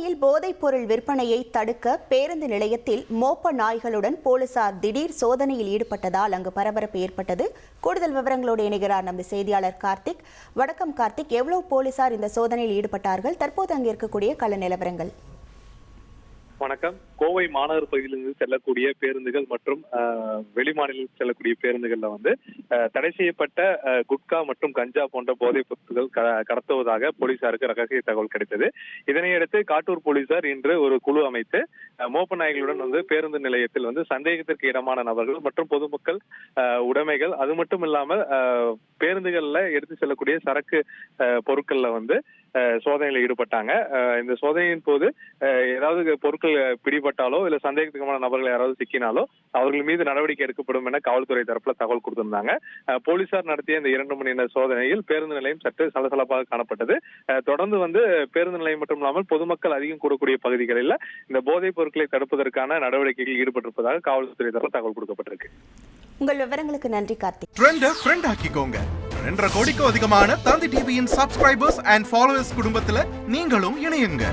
சென்னையில் போதைப் பொருள் விற்பனையை தடுக்க பேருந்து நிலையத்தில் மோப்ப நாய்களுடன் போலீசார் திடீர் சோதனையில் ஈடுபட்டதால் அங்கு பரபரப்பு ஏற்பட்டது. கூடுதல் விவரங்களோடு இணைகிறார் நமது செய்தியாளர் கார்த்திக். வணக்கம் கார்த்திக். எவ்வளவு போலீசார் இந்த சோதனையில் ஈடுபட்டார்கள்? தற்போது அங்கு இருக்கக்கூடிய கள நிலவரங்கள். வணக்கம். கோவை மாநகர் பகுதியிலிருந்து செல்லக்கூடிய பேருந்துகள் மற்றும் வெளி வெளிமாநிலம் செல்லக்கூடிய பேருந்துகள்ல வந்து தடை செய்யப்பட்ட குட்கா மற்றும் கஞ்சா போன்ற போதைப் பொருட்கள் க- கடத்துவதாக போலீசாருக்கு ரகசிய தகவல் கிடைத்தது. இதனையடுத்து காட்டூர் போலீசார் இன்று ஒரு குழு அமைத்து மோப்ப நாய்களுடன் வந்து பேருந்து நிலையத்தில் வந்து சந்தேகத்திற்கு இடமான நபர்கள் மற்றும் பொதுமக்கள் உடைமைகள் அது மட்டும் இல்லாமல் பேருந்துகள்ல எடுத்து செல்லக்கூடிய சரக்கு பொருட்கள்ல வந்து சோதனையில் ஈடுபட்டாங்க. இந்த சோதனையின் போது ஏதாவது பொருட்கள் பிடிபட்டாலோ இல்ல சந்தேகத்துக்குமான நபர்கள் யாராவது சிக்கினாலோ அவர்கள் மீது நடவடிக்கை எடுக்கப்படும் என காவல்துறை தரப்புல தகவல் கொடுத்திருந்தாங்க. போலீசார் நடத்திய இந்த இரண்டு மணி நேர சோதனையில் பேருந்து நிலையம் சற்று சலசலப்பாக காணப்பட்டது. தொடர்ந்து வந்து பேருந்து நிலையம் மட்டும் இல்லாமல் பொதுமக்கள் அதிகம் கூடக்கூடிய பகுதிகளில் இந்த போதைப் பொருட்களை தடுப்பதற்கான நடவடிக்கைகளில் ஈடுபட்டிருப்பதாக காவல்துறை தரப்பு தகவல் கொடுக்கப்பட்டிருக்கு. உங்கள் விவரங்களுக்கு நன்றி கார்த்திக். ட்ரெண்ட ஃப்ரெண்ட் ஆக்கிக்கோங்க. ரெண்டரை கோடிக்கும் அதிகமான தந்தி டிவியின் சப்ஸ்கிரைபர்ஸ் அண்ட் ஃபாலோவர்ஸ் குடும்பத்துல நீங்களும் இணையுங்க.